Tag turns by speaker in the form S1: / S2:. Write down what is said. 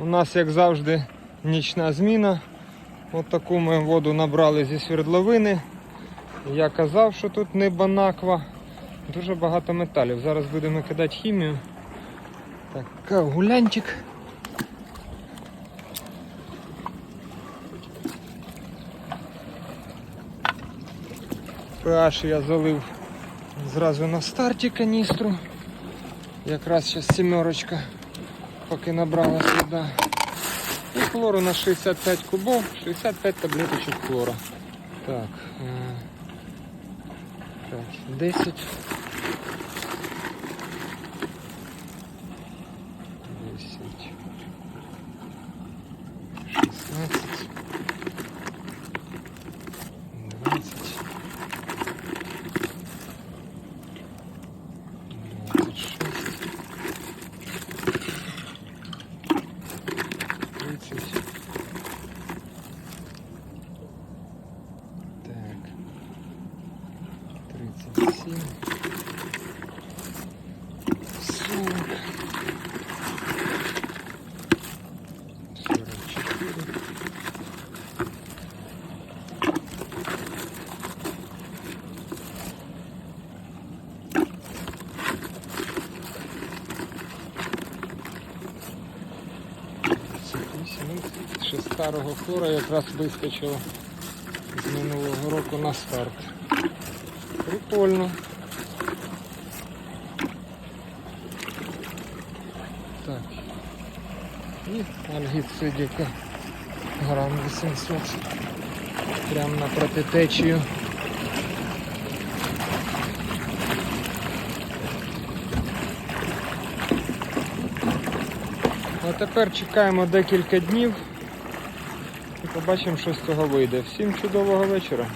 S1: У нас, як завжди, нічна зміна. От таку ми воду набрали зі свердловини. Я казав, що тут не банаква. Дуже багато металів. Зараз будемо кидати хімію. Так, гулянчик. PH я залив зразу на старті каністру. Якраз зараз сімерочка, поки набрала сюди. І хлору на 65 кубов, 65 таблеточок хлора. Так. е, так 10. 10. 37. 40. 44. Ну, ще старого хлора якраз вискочило з минулого року на старт. Прикольно. Так. І альгіцидіка грам 800. Прямо на протитечію. А тепер чекаємо декілька днів і побачимо, що з цього вийде. Всім чудового вечора.